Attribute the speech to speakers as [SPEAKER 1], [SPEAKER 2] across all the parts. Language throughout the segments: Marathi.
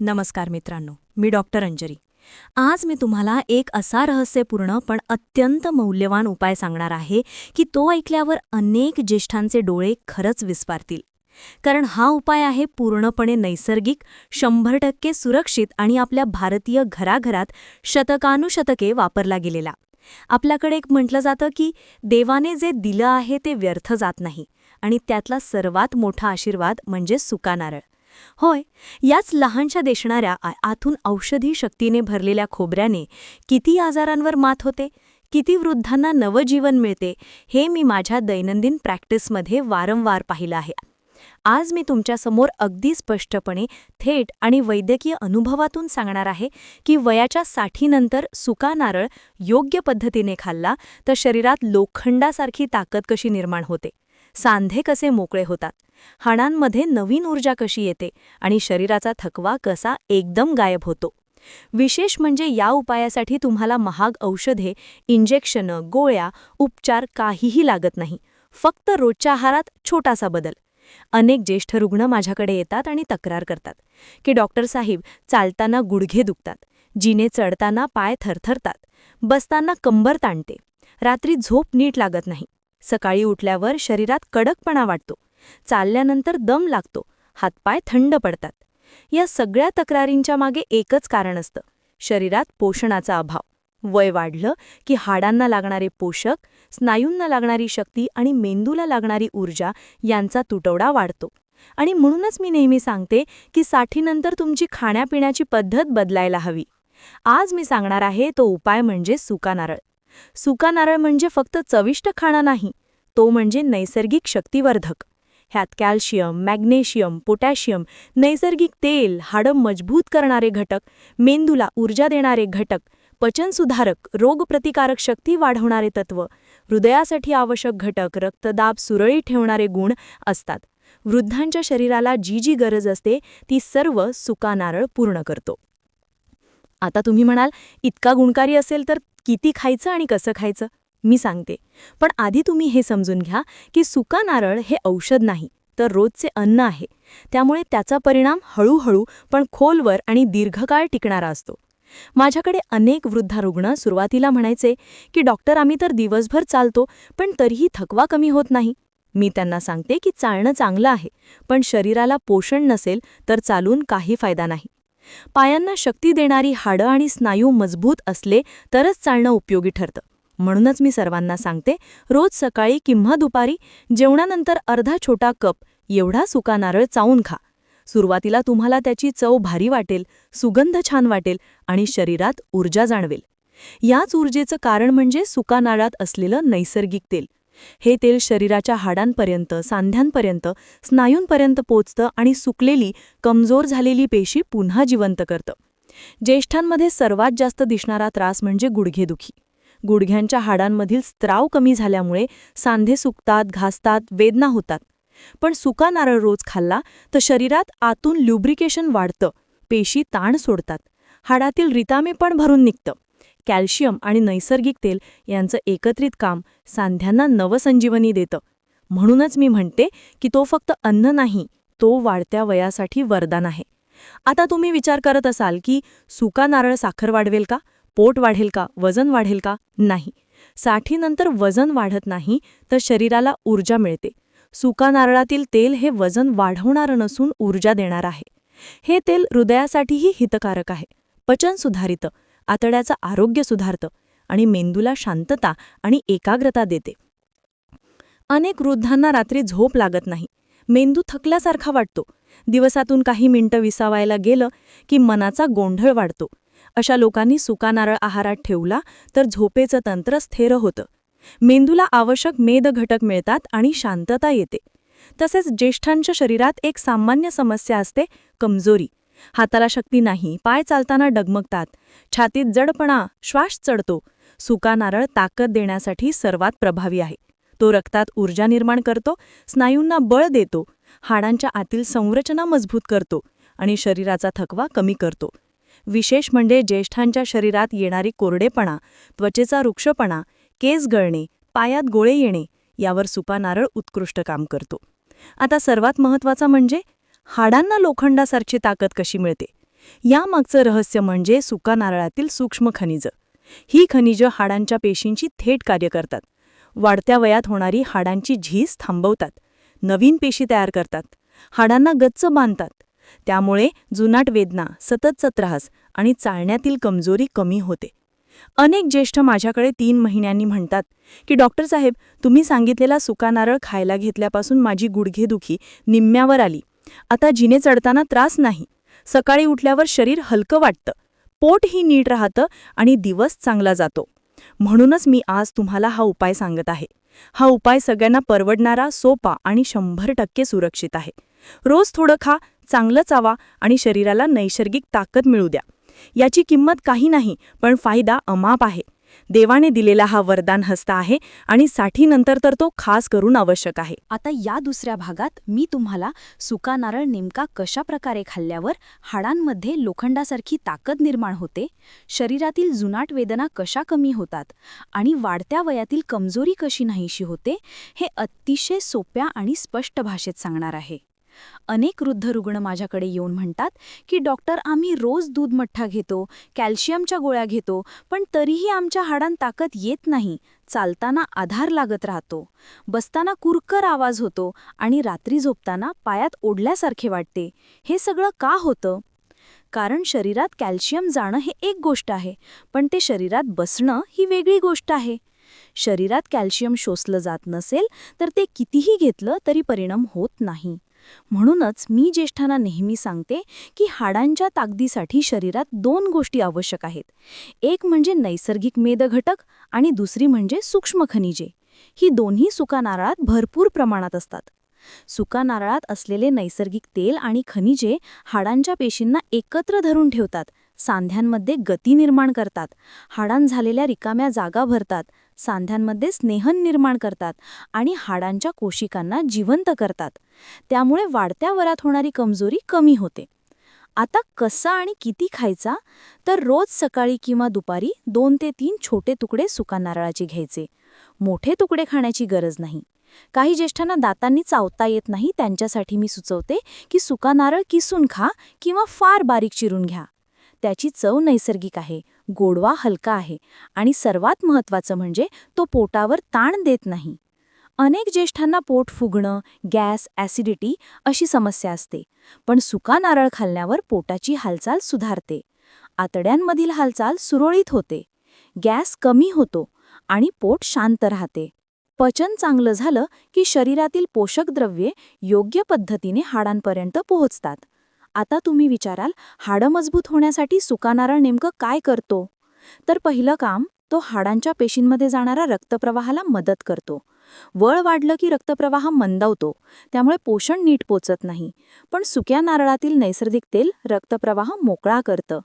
[SPEAKER 1] नमस्कार मित्रांनो मी डॉक्टर अंजरी. आज मी तुम्हाला एक असा रहस्यपूर्ण पण अत्यंत मौल्यवान उपाय सांगणार आहे की तो ऐकल्यावर अनेक ज्येष्ठांचे डोळे खरंच विस्पारतील कारण हा उपाय आहे पूर्णपणे नैसर्गिक शंभर टक्के सुरक्षित आणि आपल्या भारतीय घराघरात शतकानुशतके वापरला गेलेला. आपल्याकडे एक म्हटलं जातं की देवाने जे दिलं आहे ते व्यर्थ जात नाही आणि त्यातला सर्वात मोठा आशीर्वाद म्हणजे सुका नारळ होय याच लहानशा देशणाऱ्या आतून औषधी शक्तीने भरलेल्या खोबऱ्याने किती आजारांवर मात होते किती वृद्धांना नवजीवन मिळते हे मी माझ्या दैनंदिन प्रॅक्टिसमध्ये वारंवार पाहिलं आहे. आज मी तुमच्यासमोर अगदी स्पष्टपणे थेट आणि वैद्यकीय अनुभवातून सांगणार आहे की वयाच्या साठीनंतर सुका नारळ योग्य पद्धतीने खाल्ला तर शरीरात लोखंडासारखी ताकद कशी निर्माण होते. सांधे कसे मोकळे होतात? हाडांमध्ये नवीन ऊर्जा कशी येते आणि शरीराचा थकवा कसा एकदम गायब होतो? विशेष म्हणजे या उपायासाठी तुम्हाला महाग औषधे इंजेक्शनं गोळ्या उपचार काहीही लागत नाही. फक्त रोजच्या आहारात छोटासा बदल. अनेक ज्येष्ठ रुग्ण माझ्याकडे येतात आणि तक्रार करतात की डॉक्टर साहेब चालताना गुडघे दुखतात जिने चढताना पाय थरथरतात बसताना कंबर ताणते रात्री झोप नीट लागत नाही. सकाळी उठल्यावर शरीरात कडकपणा वाटतो. चालल्यानंतर दम लागतो. हातपाय थंड पडतात. या सगळ्या तक्रारींच्या मागे एकच कारण असतं. शरीरात पोषणाचा अभाव. वय वाढलं की हाडांना लागणारे पोषक स्नायूंना लागणारी शक्ती आणि मेंदूला लागणारी ऊर्जा यांचा तुटवडा वाढतो. आणि म्हणूनच मी नेहमी सांगते की साठीनंतर तुमची खाण्यापिण्याची पद्धत बदलायला हवी. आज मी सांगणार आहे तो उपाय म्हणजे सुका नारळ. सुका नारळ म्हणजे फक्त चविष्ट खाणं नाही तो म्हणजे नैसर्गिक शक्तिवर्धक. ह्यात कॅल्शियम मॅग्नेशियम पोटॅशियम नैसर्गिक तेल हाडं मजबूत करणारे घटक मेंदूला ऊर्जा देणारे घटक पचनसुधारक रोगप्रतिकारक शक्ती वाढवणारे तत्व हृदयासाठी आवश्यक घटक रक्तदाब सुरळीत ठेवणारे गुण असतात. वृद्धांच्या शरीराला जी जी गरज असते ती सर्व सुका नारळ पूर्ण करतो. आता तुम्ही म्हणाल इतका गुणकारी असेल तर किती खायचं आणि कसं खायचं मी सांगते. पण आधी तुम्ही हे समजून घ्या की सुका नारळ हे औषध नाही तर रोजचे अन्न आहे. त्यामुळे त्याचा परिणाम हळूहळू पण खोलवर आणि दीर्घकाळ टिकणारा असतो. माझ्याकडे अनेक वृद्धा रुग्ण सुरुवातीला म्हणायचे की डॉक्टर आम्ही तर दिवसभर चालतो पण तरीही थकवा कमी होत नाही. मी त्यांना सांगते की चालणं चांगलं आहे पण शरीराला पोषण नसेल तर चालून काही फायदा नाही. पायांना शक्ती देणारी हाडं आणि स्नायू मजबूत असले तरच चालणं उपयोगी ठरतं. म्हणूनच मी सर्वांना सांगते रोज सकाळी किंवा दुपारी जेवणानंतर अर्धा छोटा कप एवढा सुका नारळ चावून खा. सुरुवातीला तुम्हाला त्याची चव भारी वाटेल सुगंध छान वाटेल आणि शरीरात ऊर्जा जाणवेल. याच ऊर्जेचं कारण म्हणजे सुका नारळात असलेलं नैसर्गिक तेल. हे तेल शरीराच्या हाडांपर्यंत सांध्यांपर्यंत स्नायूंपर्यंत पोचतं आणि सुकलेली कमजोर झालेली पेशी पुन्हा जिवंत करतं. ज्येष्ठांमध्ये सर्वात जास्त दिसणारा त्रास म्हणजे गुडघेदुखी. गुडघ्यांच्या हाडांमधील स्त्राव कमी झाल्यामुळे सांधे सुकतात घासतात वेदना होतात. पण सुका नारळ रोज खाल्ला तर शरीरात आतून ल्युब्रिकेशन वाढतं पेशी ताण सोडतात. हाडातील रितामे पण भरून निघतं. कॅल्शियम आणि नैसर्गिक तेल यांचं एकत्रित काम सांध्यांना नवसंजीवनी देतं. म्हणूनच मी म्हणते की तो फक्त अन्न नाही तो वाढत्या वयासाठी वरदान आहे. आता तुम्ही विचार करत असाल की सुका नारळ साखर वाढवेल का? पोट वाढेल का? वजन वाढेल का? नाही. साठीनंतर वजन वाढत नाही तर शरीराला ऊर्जा मिळते. सुका नारळातील तेल हे वजन वाढवणारं नसून ऊर्जा देणार आहे. हे तेल हृदयासाठीही हितकारक आहे. पचन सुधारितं. आतड्याचं आरोग्य सुधारतं आणि मेंदूला शांतता आणि एकाग्रता देते. अनेक वृद्धांना रात्री झोप लागत नाही. मेंदू थकल्यासारखा वाटतो. दिवसातून काही मिनिटं विसावायला गेलं की मनाचा गोंधळ वाढतो. अशा लोकांनी सुका नारळ आहारात ठेवला तर झोपेचं तंत्र स्थिर होतं. मेंदूला आवश्यक मेद घटक मिळतात आणि शांतता येते. तसेच ज्येष्ठांच्या शरीरात एक सामान्य समस्या असते कमजोरी. हाताला शक्ती नाही पाय चालताना डगमगतात. छातीत जडपणा श्वास चढतो. सुका नारळ ताकद देण्यासाठी सर्वात प्रभावी आहे. तो रक्तात ऊर्जा निर्माण करतो स्नायूंना बळ देतो हाडांच्या आतील संरचना मजबूत करतो आणि शरीराचा थकवा कमी करतो. विशेष म्हणजे ज्येष्ठांच्या शरीरात येणारी कोरडेपणा त्वचेचा वृक्षपणा केस गळणे पायात गोळे येणे यावर सुका नारळ उत्कृष्ट काम करतो. आता सर्वात महत्त्वाचा म्हणजे हाडांना लोखंडासारखी ताकद कशी मिळते? यामागचं रहस्य म्हणजे सुका नारळातील सूक्ष्म खनिजं. ही खनिजं हाडांच्या पेशींची थेट कार्य करतात. वाढत्या वयात होणारी हाडांची झीज थांबवतात. नवीन पेशी तयार करतात. हाडांना गच्च बांधतात. त्यामुळे जुनाट वेदना सततचा त्रास आणि चालण्यातील कमजोरी कमी होते. अनेक ज्येष्ठ माझ्याकडे तीन महिन्यांनी म्हणतात की डॉक्टर साहेब तुम्ही सांगितलेला सुका नारळ खायला घेतल्यापासून माझी गुडघेदुखी निम्म्यावर आली. आता जिने चढताना त्रास नाही. सकाळी उठल्यावर शरीर हलकं वाटतं. पोटही नीट राहतं आणि दिवस चांगला जातो. म्हणूनच मी आज तुम्हाला हा उपाय सांगत आहे. हा उपाय सगळ्यांना परवडणारा सोपा आणि शंभर टक्के सुरक्षित आहे. रोज थोडं खा चांगलं चावा आणि शरीराला नैसर्गिक ताकद मिळू द्या. याची किंमत काही नाही पण फायदा अमाप आहे. देवाने दिलेला हा वरदान हस्त आहे आणि साठीनंतर तर तो खास करून आवश्यक आहे.
[SPEAKER 2] आता या दुसऱ्या भागात मी तुम्हाला सुका नारळ नेमका कशा प्रकारे खाल्ल्यावर हाडांमध्ये लोखंडासारखी ताकद निर्माण होते शरीरातील जुनाट वेदना कशा कमी होतात आणि वाढत्या वयातील कमजोरी कशी नाहीशी होते हे अतिशय सोप्या आणि स्पष्ट भाषेत सांगणार आहे. अनेक वृद्ध रुग्ण माझ्याकडे येऊन म्हणतात की डॉक्टर आम्ही रोज दूध मठ्ठा घेतो कॅल्शियमच्या गोळ्या घेतो पण तरीही आमच्या हाडांत ताकद येत नाही चालताना आधार लागत राहतो. बसताना कुरकर आवाज होतो आणि रात्री झोपताना पायात ओढल्यासारखे वाटते. हे सगळं का होतं? कारण शरीरात कॅल्शियम जाणं हे एक गोष्ट आहे पण ते शरीरात बसणं ही वेगळी गोष्ट आहे. शरीरात कॅल्शियम शोषलं जात नसेल तर ते कितीही घेतलं तरी परिणाम होत नाही. म्हणूनच मी ज्येष्ठांना नेहमी सांगते की हाडांच्या ताकदीसाठी शरीरात दोन गोष्टी आवश्यक आहेत. एक म्हणजे नैसर्गिक मेदघटक आणि दुसरी म्हणजे सूक्ष्म खनिजे. ही दोन्ही सुका नारळात भरपूर प्रमाणात असतात. सुका नारळात असलेले नैसर्गिक तेल आणि खनिजे हाडांच्या पेशींना एकत्र धरून ठेवतात सांध्यांमध्ये गती निर्माण करतात हाडां झालेल्या रिकाम्या जागा भरतात सांध्यांमध्ये स्नेहन निर्माण करतात आणि हाडांच्या कोशिकांना जिवंत करतात. त्यामुळे वाढत्या वरात होणारी कमजोरी कमी होते. आता कसा आणि किती खायचा? तर रोज सकाळी किंवा दुपारी दोन ते तीन छोटे तुकडे सुका नारळाचे घ्यायचे. मोठे तुकडे खाण्याची गरज नाही. काही ज्येष्ठांना दातांनी चावता येत नाही त्यांच्यासाठी मी सुचवते की सुका नारळ किसून खा किंवा फार बारीक चिरून घ्या. त्याची चव नैसर्गिक आहे. गोडवा हलका आहे आणि सर्वात महत्त्वाचं म्हणजे तो पोटावर ताण देत नाही. अनेक ज्येष्ठांना पोट फुगणं गॅस ॲसिडिटी अशी समस्या असते पण सुका नारळ खाल्ल्यावर पोटाची हालचाल सुधारते. आतड्यांमधील हालचाल सुरळीत होते. गॅस कमी होतो आणि पोट शांत राहते. पचन चांगलं झालं की शरीरातील पोषक द्रव्ये योग्य पद्धतीने हाडांपर्यंत पोहोचतात. आता तुम्ही विचाराल हाडं मजबूत होण्यासाठी सुका नारळ नेमकं काय करतो? तर पहिलं काम तो हाडांच्या पेशींमध्ये जाणारा रक्तप्रवाहाला मदत करतो. वळ वाढलं की रक्तप्रवाह मंदावतो त्यामुळे पोषण नीट पोचत नाही. पण सुक्या नारळातील नैसर्गिक तेल रक्तप्रवाह मोकळा करतं.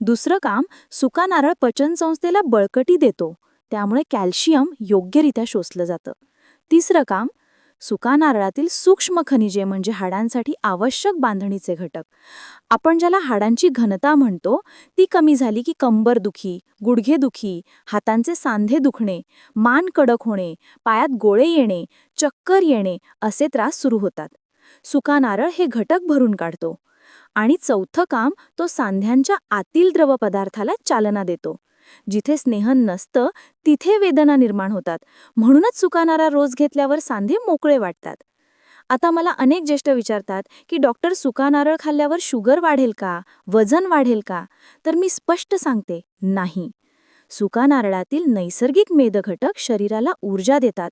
[SPEAKER 2] दुसरं काम सुका नारळ पचनसंस्थेला बळकटी देतो त्यामुळे कॅल्शियम योग्यरित्या शोषलं जातं. तिसरं काम सुका नारळातील सूक्ष्म खनिजे म्हणजे हाडांसाठी आवश्यक बांधणीचे घटक. आपण ज्याला हाडांची घनता म्हणतो ती कमी झाली की कंबर दुखी गुडघेदुखी हातांचे सांधे दुखणे मान कडक होणे पायात गोळे येणे चक्कर येणे असे त्रास सुरू होतात. सुका नारळ हे घटक भरून काढतो आणि चौथं काम तो सांध्यांच्या आतील द्रवपदार्थाला चालना देतो. जिथे स्नेहन नसतं तिथे वेदना निर्माण होतात. म्हणूनच सुकानारा रोज घेतल्यावर सांधे मोकळे वाटतात. आता मला अनेक ज्येष्ठ विचारतात की डॉक्टर सुका नारळ खाल्ल्यावर शुगर वाढेल का? वजन वाढेल का? तर मी स्पष्ट सांगते नाही. सुका नारळातील नैसर्गिक मेदघटक शरीराला ऊर्जा देतात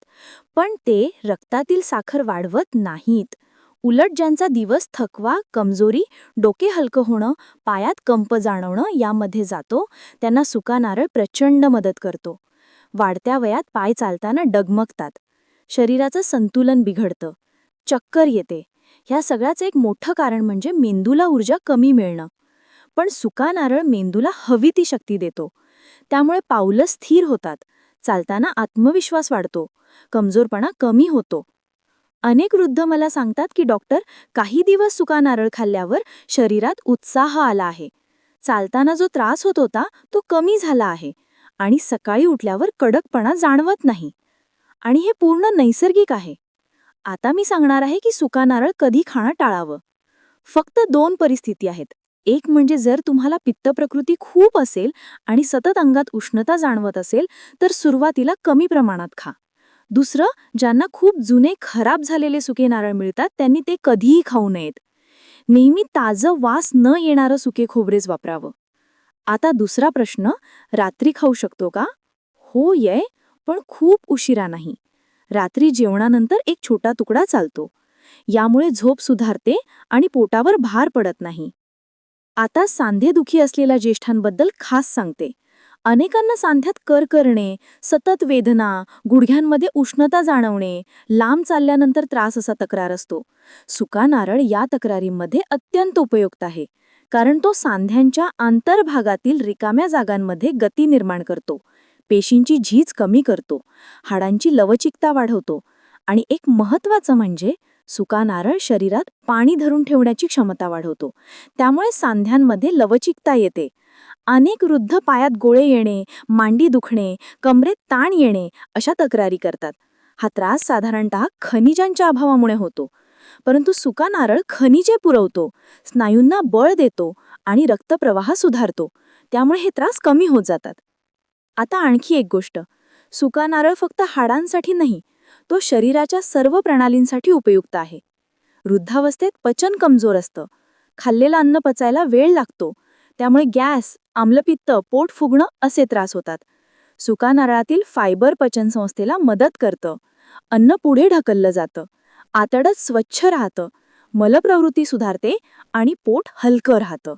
[SPEAKER 2] पण ते रक्तातील साखर वाढवत नाहीत. उलट ज्यांचा दिवस थकवा कमजोरी डोके हलकं होणं पायात कंप जाणवणं यामध्ये जातो त्यांना सुका नारळ प्रचंड मदत करतो. वाढत्या वयात पाय चालताना डगमगतात. शरीराचं संतुलन बिघडतं. चक्कर येते. ह्या सगळ्याचं एक मोठं कारण म्हणजे मेंदूला ऊर्जा कमी मिळणं. पण सुका नारळ मेंदूला हवी ती शक्ती देतो. त्यामुळे पावलं स्थिर होतात. चालताना आत्मविश्वास वाढतो. कमजोरपणा कमी होतो. अनेक वृद्ध मला सांगतात की डॉक्टर काही दिवस सुका नारळ खाल्ल्यावर शरीरात उत्साह आला आहे. चालताना जो त्रास होत होता तो कमी झाला आहे आणि सकाळी उठल्यावर कडकपणा जाणवत नाही. आणि हे पूर्ण नैसर्गिक आहे. आता मी सांगणार आहे की सुका नारळ कधी खाणं टाळावं. फक्त दोन परिस्थिती आहेत. एक म्हणजे जर तुम्हाला पित्त प्रकृती खूप असेल आणि सतत अंगात उष्णता जाणवत असेल तर सुरुवातीला कमी प्रमाणात खा. दुसरं ज्यांना खूप जुने खराब झालेले सुके नारळ मिळतात त्यांनी ते कधीही खाऊ नयेत. नेहमी ताजं वास न येणारं सुके खोबरेच वापरावं. आता दुसरा प्रश्न रात्री खाऊ शकतो का? हो ये पण खूप उशिरा नाही. रात्री जेवणानंतर एक छोटा तुकडा चालतो. यामुळे झोप सुधारते आणि पोटावर भार पडत नाही. आता सांधेदुखी असलेल्या ज्येष्ठांबद्दल खास सांगते. अनेकांना सांध्यात कर करणे सतत वेदना गुडघ्यांमध्ये उष्णता जाणवणे लांब चालल्यानंतर त्रास असा तक्रार असतो. सुका नारळ या तक्रारींमध्ये अत्यंत उपयुक्त आहे कारण तो सांध्यांच्या आंतरभागातील रिकाम्या जागांमध्ये गती निर्माण करतो पेशींची झीज कमी करतो हाडांची लवचिकता वाढवतो आणि एक महत्त्वाचं म्हणजे सुका नारळ शरीरात पाणी धरून ठेवण्याची क्षमता वाढवतो. त्यामुळे सांध्यांमध्ये लवचिकता येते. अनेक वृद्ध पायात गोळे येणे मांडी दुखणे कमरेत ताण येणे अशा तक्रारी करतात. हा त्रास साधारणतः खनिजांच्या अभावामुळे होतो. परंतु सुका नारळ खनिजे पुरवतो स्नायूंना बळ देतो आणि रक्तप्रवाह सुधारतो. त्यामुळे हे त्रास कमी होत जातात. आता आणखी एक गोष्ट. सुका नारळ फक्त हाडांसाठी नाही तो शरीराच्या सर्व प्रणालींसाठी उपयुक्त आहे. वृद्धावस्थेत पचन कमजोर असतं. खाल्लेलं अन्न पचायला वेळ लागतो. त्यामुळे गॅस आम्लपित्त पोट फुगणं असे त्रास होतात. सुका नारळातील फायबर पचनसंस्थेला मदत करतं. अन्न पुढे ढकललं जातं. आतडच स्वच्छ राहतं. मलप्रवृत्ती सुधारते आणि पोट हलकं राहतं.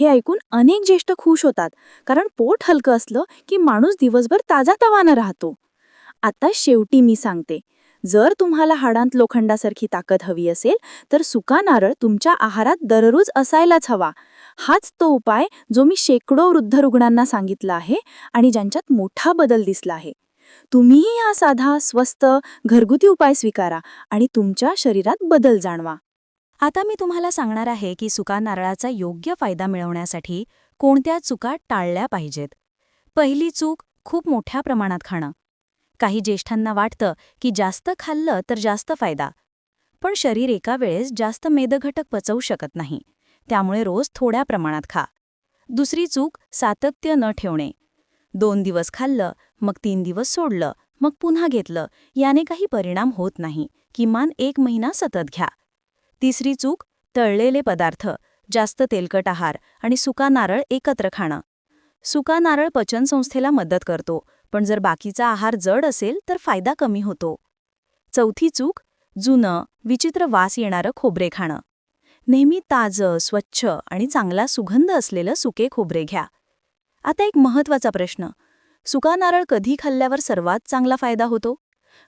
[SPEAKER 2] हे ऐकून अनेक ज्येष्ठ खुश होतात कारण पोट हलकं असलं की माणूस दिवसभर ताजा तवानं राहतो. आता शेवटी मी सांगते जर तुम्हाला हाडांत लोखंडासारखी ताकद हवी असेल तर सुका नारळ तुमच्या आहारात दररोज असायलाच हवा. हाच तो उपाय जो मी शेकडो वृद्ध रुग्णांना सांगितला आहे आणि ज्यांच्यात मोठा बदल दिसला आहे. तुम्हीही हा साधा स्वस्त घरगुती उपाय स्वीकारा आणि तुमच्या शरीरात बदल जाणवा.
[SPEAKER 1] आता मी तुम्हाला सांगणार आहे की सुका नारळाचा योग्य फायदा मिळवण्यासाठी कोणत्या चुका टाळल्या पाहिजेत. पहिली चूक खूप मोठ्या प्रमाणात खाणं. काही ज्येष्ठांना वाटतं की जास्त खाल्लं तर जास्त फायदा. पण शरीर एका वेळेस जास्त मेदघटक पचवू शकत नाही. त्यामुळे रोज थोड्या प्रमाणात खा. दुसरी चूक सातत्य न ठेवणे. दोन दिवस खाल्लं मग तीन दिवस सोडलं मग पुन्हा घेतलं याने काही परिणाम होत नाही. किमान एक महिना सतत घ्या. तिसरी चूक तळलेले पदार्थ जास्त तेलकट आहार आणि सुका नारळ एकत्र खाणं. सुका नारळ पचनसंस्थेला मदत करतो. पण जर बाकीचा आहार जड असेल तर फायदा कमी होतो. चौथी चूक जुनं विचित्र वास येणारं खोबरे खाणं. नेहमी ताजं स्वच्छ आणि चांगला सुगंध असलेलं सुके खोबरे घ्या. आता एक महत्त्वाचा प्रश्न. सुका नारळ कधी खाल्ल्यावर सर्वात चांगला फायदा होतो?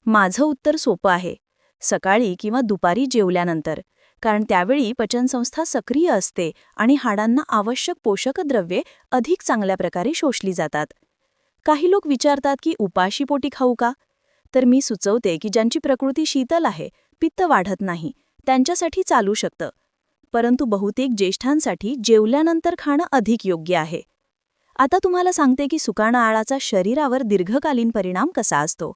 [SPEAKER 1] माझं उत्तर सोपं आहे. सकाळी किंवा दुपारी जेवल्यानंतर कारण त्यावेळी पचनसंस्था सक्रिय असते आणि हाडांना आवश्यक पोषक द्रव्ये अधिक चांगल्या प्रकारे शोषली जातात. काही लोक विचारतात की उपाशीपोटी खाऊ का? तर मी सुचवते की ज्यांची प्रकृती शीतल आहे पित्त वाढत नाही त्यांच्यासाठी चालू शकतं. परंतु बहुतेक ज्येष्ठांसाठी जेवल्यानंतर खाणं अधिक योग्य आहे. आता तुम्हाला सांगते की सुकाणा आळाचा शरीरावर दीर्घकालीन परिणाम कसा असतो.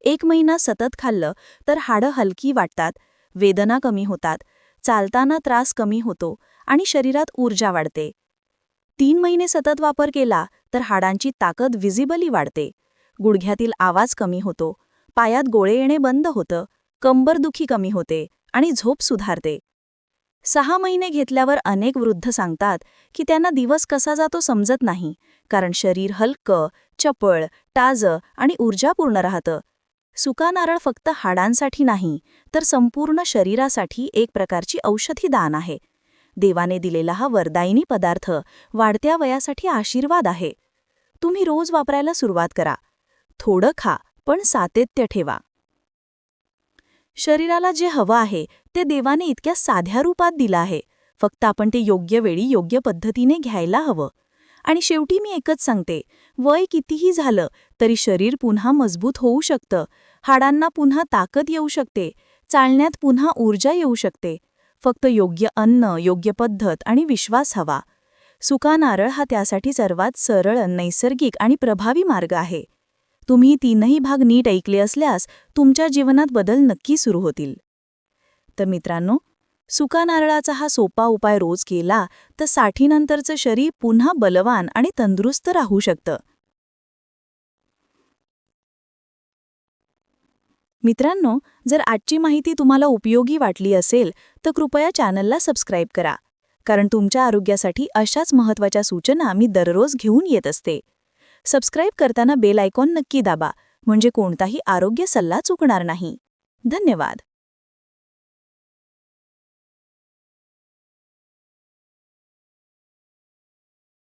[SPEAKER 1] एक महिना सतत खाल्लं तर हाडं हलकी वाटतात वेदना कमी होतात चालताना त्रास कमी होतो आणि शरीरात ऊर्जा वाढते. तीन महिने सतत वापर केला तर हाडांची ताकद विजिबली वाढते. गुडघ्यातील आवाज कमी होतो. पायात गोळे येणे बंद होतं. कंबरदुखी कमी होते आणि झोप सुधारते. सहा महिने घेतल्यावर अनेक वृद्ध सांगतात की त्यांना दिवस कसा जातो समजत नाही कारण शरीर हलकं चपळ ताजं आणि ऊर्जापूर्ण राहतं. सुका नारळ फक्त हाडांसाठी नाही तर संपूर्ण शरीरासाठी एक प्रकारची औषधी दान आहे. देवाने दिलेला हा वरदायिनी पदार्थ वाढत्या वयासाठी आशीर्वाद आहे. तुम्ही रोज वापरायला सुरुवात करा. थोडं खा पण सातत्य ठेवा. शरीराला जे हवं आहे ते देवाने इतक्या साध्या रूपात दिलं आहे. फक्त आपण ते योग्य वेळी योग्य पद्धतीने घ्यायला हवं. आणि शेवटी मी एकच सांगते वय कितीही झालं तरी शरीर पुन्हा मजबूत होऊ शकतं. हाडांना पुन्हा ताकद येऊ शकते. चालण्यात पुन्हा ऊर्जा येऊ शकते. फक्त योग्य अन्न योग्य पद्धत आणि विश्वास हवा. सुका नारळ हा त्यासाठी सर्वात सरळ नैसर्गिक आणि प्रभावी मार्ग आहे. तुम्ही तीनही भाग नीट ऐकले असल्यास तुमच्या जीवनात बदल नक्की सुरू होतील. तर मित्रांनो
[SPEAKER 2] सुका नारळाचा हा सोपा उपाय रोज केला तर साठीनंतरचं शरीर पुन्हा बलवान आणि तंदुरुस्त राहू शकतं. मित्रांनो जर आजची माहिती तुम्हाला उपयोगी वाटली असेल तर कृपया चॅनलला सबस्क्राईब करा. कारण तुमच्या आरोग्यासाठी अशाच महत्त्वाच्या सूचना मी दररोज घेऊन येत असते. सबस्क्राईब करताना बेल आयकॉन नक्की दाबा म्हणजे कोणताही आरोग्य सल्ला चुकणार नाही. धन्यवाद.